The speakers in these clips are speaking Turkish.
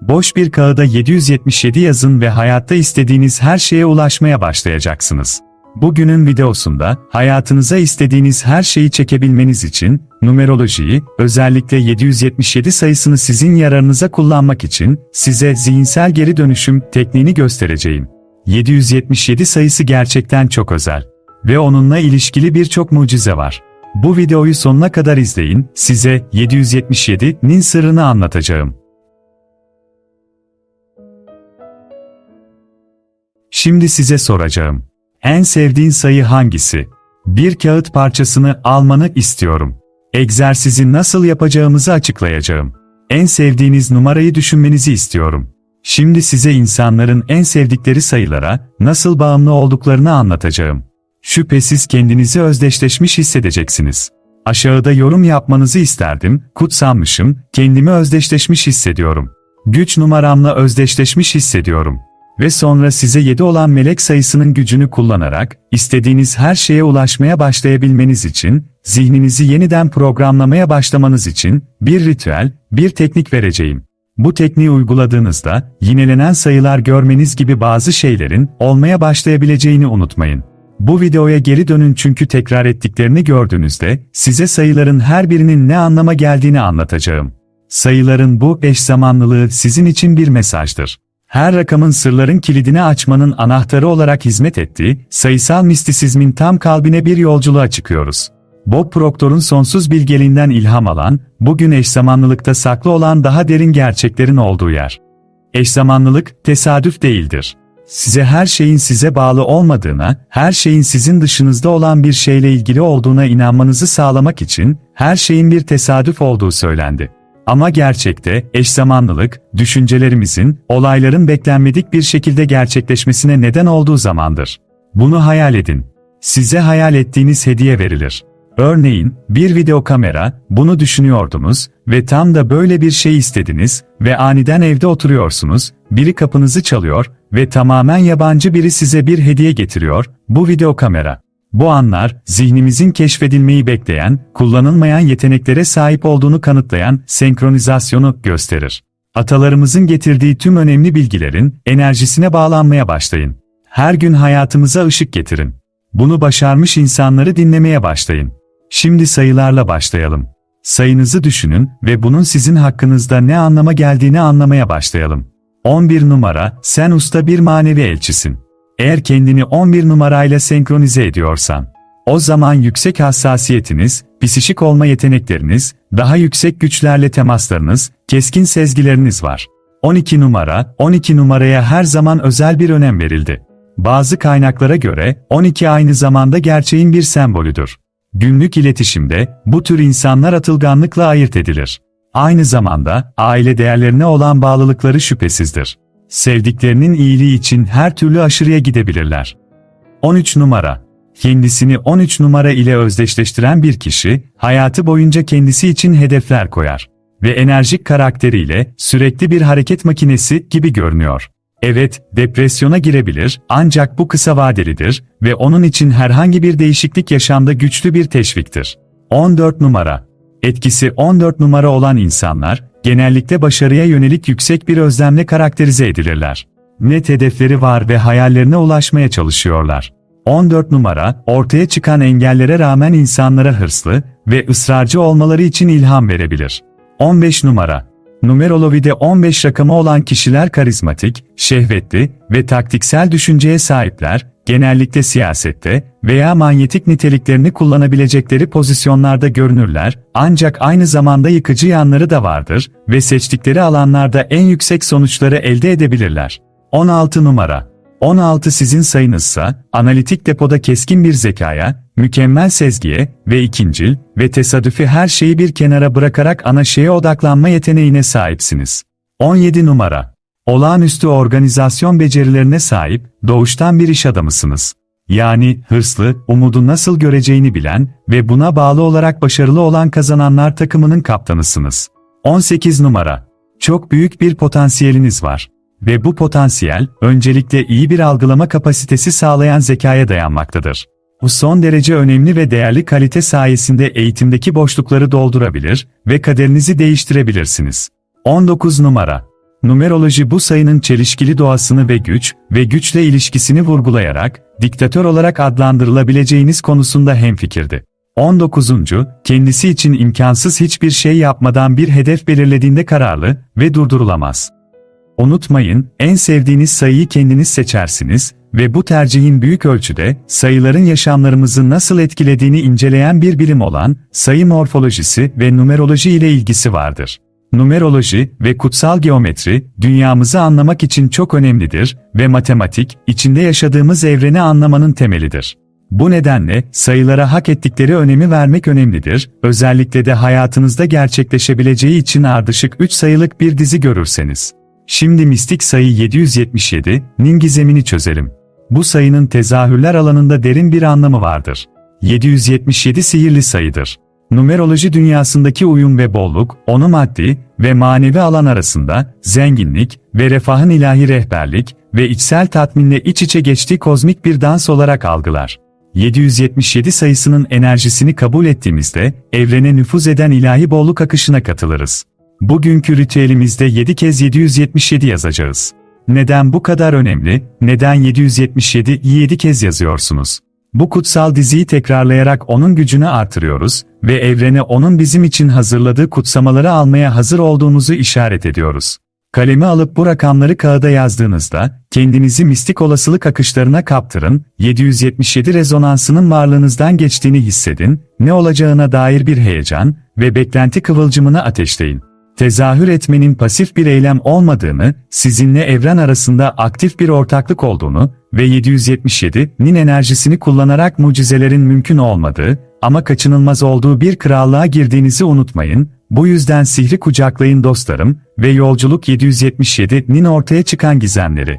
Boş bir kağıda 777 yazın ve hayatta istediğiniz her şeye ulaşmaya başlayacaksınız. Bugünün videosunda hayatınıza istediğiniz her şeyi çekebilmeniz için numerolojiyi, özellikle 777 sayısını sizin yararınıza kullanmak için size zihinsel geri dönüşüm tekniğini göstereceğim. 777 sayısı gerçekten çok özel ve onunla ilişkili birçok mucize var. Bu videoyu sonuna kadar izleyin, size 777'nin sırrını anlatacağım. Şimdi size soracağım. En sevdiğin sayı hangisi? Bir kağıt parçasını almanı istiyorum. Egzersizi nasıl yapacağımızı açıklayacağım. En sevdiğiniz numarayı düşünmenizi istiyorum. Şimdi size insanların en sevdikleri sayılara nasıl bağımlı olduklarını anlatacağım. Şüphesiz kendinizi özdeşleşmiş hissedeceksiniz. Aşağıda yorum yapmanızı isterdim, kutsanmışım, kendimi özdeşleşmiş hissediyorum. Güç numaramla özdeşleşmiş hissediyorum. Ve sonra size 7 olan melek sayısının gücünü kullanarak, istediğiniz her şeye ulaşmaya başlayabilmeniz için, zihninizi yeniden programlamaya başlamanız için, bir ritüel, bir teknik vereceğim. Bu tekniği uyguladığınızda, yinelenen sayılar görmeniz gibi bazı şeylerin, olmaya başlayabileceğini unutmayın. Bu videoya geri dönün çünkü tekrar ettiklerini gördüğünüzde, size sayıların her birinin ne anlama geldiğini anlatacağım. Sayıların bu eş zamanlılığı sizin için bir mesajdır. Her rakamın sırların kilidini açmanın anahtarı olarak hizmet ettiği, sayısal mistisizmin tam kalbine bir yolculuğa çıkıyoruz. Bob Proctor'un sonsuz bilgeliğinden ilham alan, bugün eş zamanlılıkta saklı olan daha derin gerçeklerin olduğu yer. Eş zamanlılık, tesadüf değildir. Size her şeyin size bağlı olmadığına, her şeyin sizin dışınızda olan bir şeyle ilgili olduğuna inanmanızı sağlamak için, her şeyin bir tesadüf olduğu söylendi. Ama gerçekte, eş zamanlılık, düşüncelerimizin, olayların beklenmedik bir şekilde gerçekleşmesine neden olduğu zamandır. Bunu hayal edin. Size hayal ettiğiniz hediye verilir. Örneğin, bir video kamera, bunu düşünüyordunuz ve tam da böyle bir şey istediniz ve aniden evde oturuyorsunuz, biri kapınızı çalıyor ve tamamen yabancı biri size bir hediye getiriyor, bu video kamera. Bu anlar, zihnimizin keşfedilmeyi bekleyen, kullanılmayan yeteneklere sahip olduğunu kanıtlayan senkronizasyonu gösterir. Atalarımızın getirdiği tüm önemli bilgilerin enerjisine bağlanmaya başlayın. Her gün hayatımıza ışık getirin. Bunu başarmış insanları dinlemeye başlayın. Şimdi sayılarla başlayalım. Sayınızı düşünün ve bunun sizin hakkınızda ne anlama geldiğini anlamaya başlayalım. 11 numara, sen usta bir manevi elçisin. Eğer kendini 11 numarayla senkronize ediyorsan, o zaman yüksek hassasiyetiniz, psişik olma yetenekleriniz, daha yüksek güçlerle temaslarınız, keskin sezgileriniz var. 12 numara, 12 numaraya her zaman özel bir önem verildi. Bazı kaynaklara göre 12 aynı zamanda gerçeğin bir sembolüdür. Günlük iletişimde bu tür insanlar atılganlıkla ayırt edilir. Aynı zamanda aile değerlerine olan bağlılıkları şüphesizdir. Sevdiklerinin iyiliği için her türlü aşırıya gidebilirler. 13 numara Kendisini 13 numara ile özdeşleştiren bir kişi, hayatı boyunca kendisi için hedefler koyar ve enerjik karakteriyle sürekli bir hareket makinesi gibi görünüyor. Evet, depresyona girebilir ancak bu kısa vadelidir ve onun için herhangi bir değişiklik yaşamda güçlü bir teşviktir. 14 numara Etkisi 14 numara olan insanlar, genellikle başarıya yönelik yüksek bir özlemle karakterize edilirler. Net hedefleri var ve hayallerine ulaşmaya çalışıyorlar. 14 numara, ortaya çıkan engellere rağmen insanlara hırslı ve ısrarcı olmaları için ilham verebilir. 15 numara, Numerolojide 15 rakamı olan kişiler karizmatik, şehvetli ve taktiksel düşünceye sahipler, genellikle siyasette veya manyetik niteliklerini kullanabilecekleri pozisyonlarda görünürler, ancak aynı zamanda yıkıcı yanları da vardır ve seçtikleri alanlarda en yüksek sonuçları elde edebilirler. 16 numara 16 sizin sayınızsa, analitik depoda keskin bir zekaya, mükemmel sezgiye ve ikincil ve tesadüfi her şeyi bir kenara bırakarak ana şeye odaklanma yeteneğine sahipsiniz. 17 numara. Olağanüstü organizasyon becerilerine sahip, doğuştan bir iş adamısınız. Yani hırslı, umudu nasıl göreceğini bilen ve buna bağlı olarak başarılı olan kazananlar takımının kaptanısınız. 18 numara. Çok büyük bir potansiyeliniz var. Ve bu potansiyel, öncelikle iyi bir algılama kapasitesi sağlayan zekaya dayanmaktadır. Bu son derece önemli ve değerli kalite sayesinde eğitimdeki boşlukları doldurabilir ve kaderinizi değiştirebilirsiniz. 19 numara Numeroloji bu sayının çelişkili doğasını ve güç ve güçle ilişkisini vurgulayarak, diktatör olarak adlandırılabileceğiniz konusunda hemfikirdi. 19. Kendisi için imkansız hiçbir şey yapmadan bir hedef belirlediğinde kararlı ve durdurulamaz. Unutmayın, en sevdiğiniz sayıyı kendiniz seçersiniz ve bu tercihin büyük ölçüde sayıların yaşamlarımızı nasıl etkilediğini inceleyen bir bilim olan sayı morfolojisi ve numeroloji ile ilgisi vardır. Numeroloji ve kutsal geometri dünyamızı anlamak için çok önemlidir ve matematik içinde yaşadığımız evreni anlamanın temelidir. Bu nedenle sayılara hak ettikleri önemi vermek önemlidir, özellikle de hayatınızda gerçekleşebileceği için ardışık 3 sayılık bir dizi görürseniz. Şimdi mistik sayı 777'nin gizemini çözelim. Bu sayının tezahürler alanında derin bir anlamı vardır. 777 sihirli sayıdır. Numeroloji dünyasındaki uyum ve bolluk, onu maddi ve manevi alan arasında, zenginlik ve refahın ilahi rehberlik ve içsel tatminle iç içe geçtiği kozmik bir dans olarak algılar. 777 sayısının enerjisini kabul ettiğimizde, evrene nüfuz eden ilahi bolluk akışına katılırız. Bugünkü ritüelimizde 7 kez 777 yazacağız. Neden bu kadar önemli, neden 777'yi 7 kez yazıyorsunuz? Bu kutsal diziyi tekrarlayarak onun gücünü artırıyoruz ve evrene onun bizim için hazırladığı kutsamaları almaya hazır olduğumuzu işaret ediyoruz. Kalemi alıp bu rakamları kağıda yazdığınızda, kendinizi mistik olasılık akışlarına kaptırın, 777 rezonansının varlığınızdan geçtiğini hissedin, ne olacağına dair bir heyecan ve beklenti kıvılcımını ateşleyin. Tezahür etmenin pasif bir eylem olmadığını, sizinle evren arasında aktif bir ortaklık olduğunu ve 777'nin enerjisini kullanarak mucizelerin mümkün olmadığı ama kaçınılmaz olduğu bir krallığa girdiğinizi unutmayın, bu yüzden sihri kucaklayın dostlarım ve yolculuk 777'nin ortaya çıkan gizemleri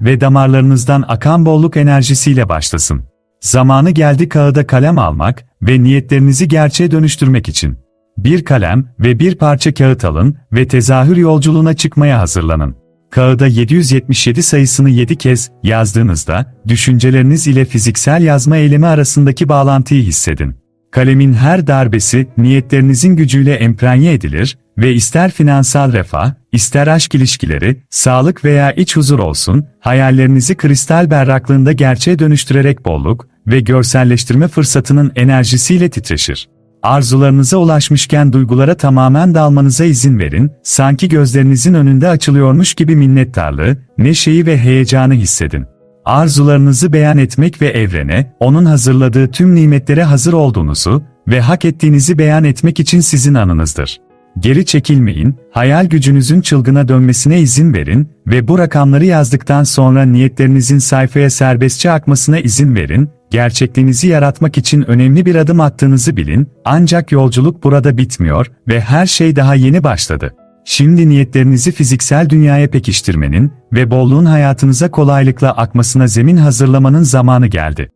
ve damarlarınızdan akan bolluk enerjisiyle başlasın. Zamanı geldi kağıda kalem almak ve niyetlerinizi gerçeğe dönüştürmek için. Bir kalem ve bir parça kağıt alın ve tezahür yolculuğuna çıkmaya hazırlanın. Kağıda 777 sayısını 7 kez yazdığınızda, düşünceleriniz ile fiziksel yazma eylemi arasındaki bağlantıyı hissedin. Kalemin her darbesi, niyetlerinizin gücüyle emprenye edilir ve ister finansal refah, ister aşk ilişkileri, sağlık veya iç huzur olsun, hayallerinizi kristal berraklığında gerçeğe dönüştürerek bolluk ve görselleştirme fırsatının enerjisiyle titreşir. Arzularınıza ulaşmışken duygulara tamamen dalmanıza izin verin, sanki gözlerinizin önünde açılıyormuş gibi minnettarlığı, neşeyi ve heyecanı hissedin. Arzularınızı beyan etmek ve evrene, onun hazırladığı tüm nimetlere hazır olduğunuzu ve hak ettiğinizi beyan etmek için sizin anınızdır. Geri çekilmeyin, hayal gücünüzün çılgına dönmesine izin verin ve bu rakamları yazdıktan sonra niyetlerinizin sayfaya serbestçe akmasına izin verin, gerçekliğinizi yaratmak için önemli bir adım attığınızı bilin, ancak yolculuk burada bitmiyor ve her şey daha yeni başladı. Şimdi niyetlerinizi fiziksel dünyaya pekiştirmenin ve bolluğun hayatınıza kolaylıkla akmasına zemin hazırlamanın zamanı geldi.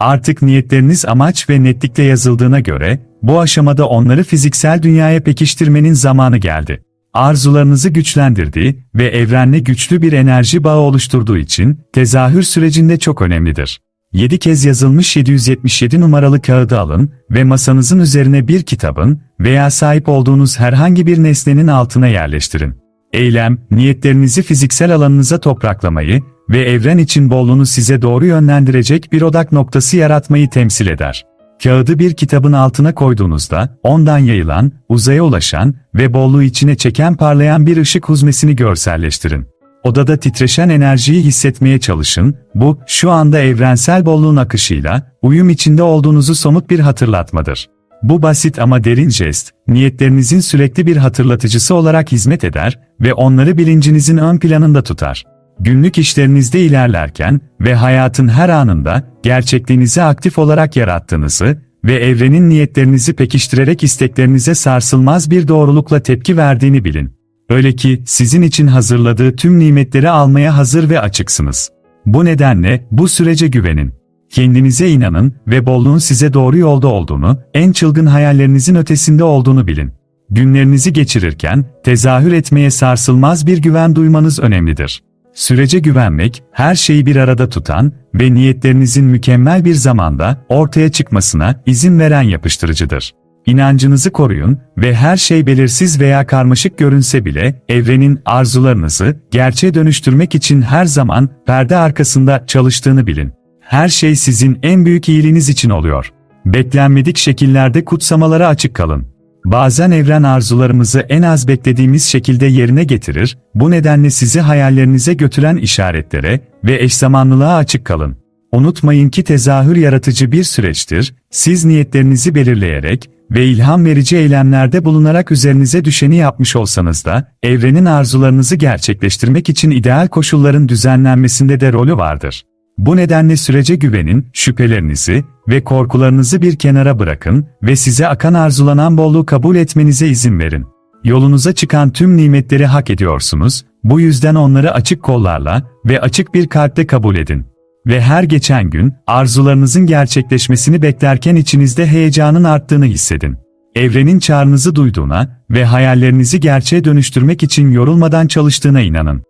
Artık niyetleriniz amaç ve netlikle yazıldığına göre, bu aşamada onları fiziksel dünyaya pekiştirmenin zamanı geldi. Arzularınızı güçlendirdiği ve evrenle güçlü bir enerji bağı oluşturduğu için, tezahür sürecinde çok önemlidir. 7 kez yazılmış 777 numaralı kağıdı alın ve masanızın üzerine bir kitabın veya sahip olduğunuz herhangi bir nesnenin altına yerleştirin. Eylem, niyetlerinizi fiziksel alanınıza topraklamayı ve evren için bolluğunu size doğru yönlendirecek bir odak noktası yaratmayı temsil eder. Kağıdı bir kitabın altına koyduğunuzda, ondan yayılan, uzaya ulaşan ve bolluğu içine çeken parlayan bir ışık huzmesini görselleştirin. Odada titreşen enerjiyi hissetmeye çalışın, bu, şu anda evrensel bolluğun akışıyla, uyum içinde olduğunuzu somut bir hatırlatmadır. Bu basit ama derin jest, niyetlerinizin sürekli bir hatırlatıcısı olarak hizmet eder ve onları bilincinizin ön planında tutar. Günlük işlerinizde ilerlerken ve hayatın her anında gerçekliğinizi aktif olarak yarattığınızı ve evrenin niyetlerinizi pekiştirerek isteklerinize sarsılmaz bir doğrulukla tepki verdiğini bilin. Öyle ki sizin için hazırladığı tüm nimetleri almaya hazır ve açıksınız. Bu nedenle bu sürece güvenin. Kendinize inanın ve bolluğun size doğru yolda olduğunu, en çılgın hayallerinizin ötesinde olduğunu bilin. Günlerinizi geçirirken tezahür etmeye sarsılmaz bir güven duymanız önemlidir. Sürece güvenmek, her şeyi bir arada tutan ve niyetlerinizin mükemmel bir zamanda ortaya çıkmasına izin veren yapıştırıcıdır. İnancınızı koruyun ve her şey belirsiz veya karmaşık görünse bile evrenin arzularınızı gerçeğe dönüştürmek için her zaman perde arkasında çalıştığını bilin. Her şey sizin en büyük iyiliğiniz için oluyor. Beklenmedik şekillerde kutsamalara açık kalın. Bazen evren arzularımızı en az beklediğimiz şekilde yerine getirir, bu nedenle sizi hayallerinize götüren işaretlere ve eşzamanlılığa açık kalın. Unutmayın ki tezahür yaratıcı bir süreçtir, siz niyetlerinizi belirleyerek ve ilham verici eylemlerde bulunarak üzerinize düşeni yapmış olsanız da, evrenin arzularınızı gerçekleştirmek için ideal koşulların düzenlenmesinde de rolü vardır. Bu nedenle sürece güvenin, şüphelerinizi ve korkularınızı bir kenara bırakın ve size akan arzulanan bolluğu kabul etmenize izin verin. Yolunuza çıkan tüm nimetleri hak ediyorsunuz, bu yüzden onları açık kollarla ve açık bir kalple kabul edin. Ve her geçen gün, arzularınızın gerçekleşmesini beklerken içinizde heyecanın arttığını hissedin. Evrenin çağrınızı duyduğuna ve hayallerinizi gerçeğe dönüştürmek için yorulmadan çalıştığına inanın.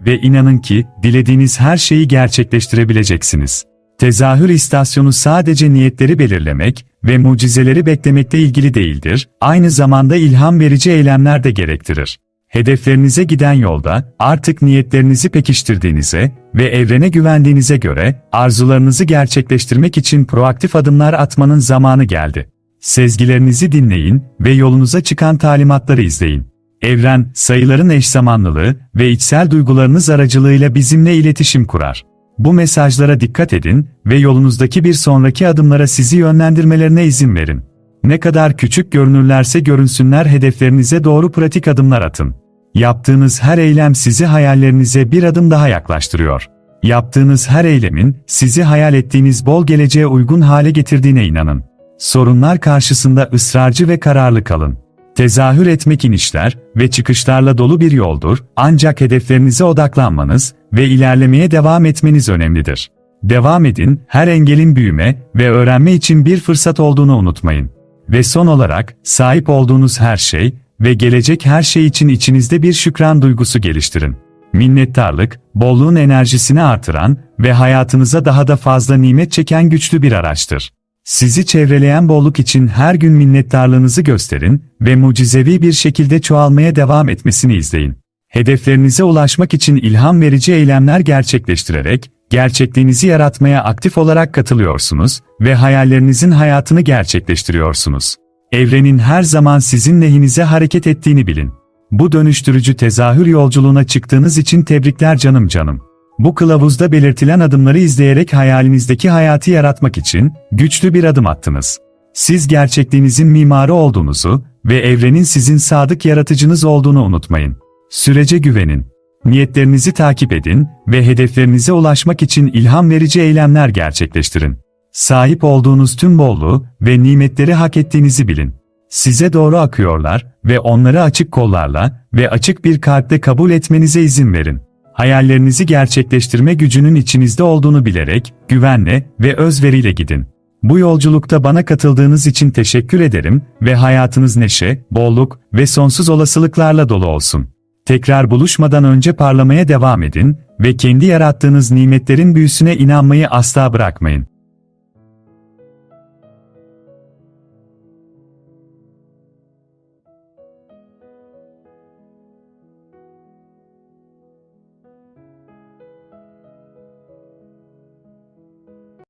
Ve inanın ki, dilediğiniz her şeyi gerçekleştirebileceksiniz. Tezahür istasyonu sadece niyetleri belirlemek ve mucizeleri beklemekle ilgili değildir, aynı zamanda ilham verici eylemler de gerektirir. Hedeflerinize giden yolda, artık niyetlerinizi pekiştirdiğinize ve evrene güvendiğinize göre, arzularınızı gerçekleştirmek için proaktif adımlar atmanın zamanı geldi. Sezgilerinizi dinleyin ve yolunuza çıkan talimatları izleyin. Evren, sayıların eşzamanlılığı ve içsel duygularınız aracılığıyla bizimle iletişim kurar. Bu mesajlara dikkat edin ve yolunuzdaki bir sonraki adımlara sizi yönlendirmelerine izin verin. Ne kadar küçük görünürlerse görünsünler hedeflerinize doğru pratik adımlar atın. Yaptığınız her eylem sizi hayallerinize bir adım daha yaklaştırıyor. Yaptığınız her eylemin sizi hayal ettiğiniz bol geleceğe uygun hale getirdiğine inanın. Sorunlar karşısında ısrarcı ve kararlı kalın. Tezahür etmek inişler ve çıkışlarla dolu bir yoldur, ancak hedeflerinize odaklanmanız ve ilerlemeye devam etmeniz önemlidir. Devam edin, her engelin büyüme ve öğrenme için bir fırsat olduğunu unutmayın. Ve son olarak, sahip olduğunuz her şey ve gelecek her şey için içinizde bir şükran duygusu geliştirin. Minnettarlık, bolluğun enerjisini artıran ve hayatınıza daha da fazla nimet çeken güçlü bir araçtır. Sizi çevreleyen bolluk için her gün minnettarlığınızı gösterin ve mucizevi bir şekilde çoğalmaya devam etmesini izleyin. Hedeflerinize ulaşmak için ilham verici eylemler gerçekleştirerek, gerçekliğinizi yaratmaya aktif olarak katılıyorsunuz ve hayallerinizin hayatını gerçekleştiriyorsunuz. Evrenin her zaman sizin lehinize hareket ettiğini bilin. Bu dönüştürücü tezahür yolculuğuna çıktığınız için tebrikler canım canım. Bu kılavuzda belirtilen adımları izleyerek hayalinizdeki hayatı yaratmak için güçlü bir adım attınız. Siz gerçekliğinizin mimarı olduğunuzu ve evrenin sizin sadık yaratıcınız olduğunu unutmayın. Sürece güvenin. Niyetlerinizi takip edin ve hedeflerinize ulaşmak için ilham verici eylemler gerçekleştirin. Sahip olduğunuz tüm bolluğu ve nimetleri hak ettiğinizi bilin. Size doğru akıyorlar ve onları açık kollarla ve açık bir kalple kabul etmenize izin verin. Hayallerinizi gerçekleştirme gücünün içinizde olduğunu bilerek, güvenle ve özveriyle gidin. Bu yolculukta bana katıldığınız için teşekkür ederim ve hayatınız neşe, bolluk ve sonsuz olasılıklarla dolu olsun. Tekrar buluşmadan önce parlamaya devam edin ve kendi yarattığınız nimetlerin büyüsüne inanmayı asla bırakmayın.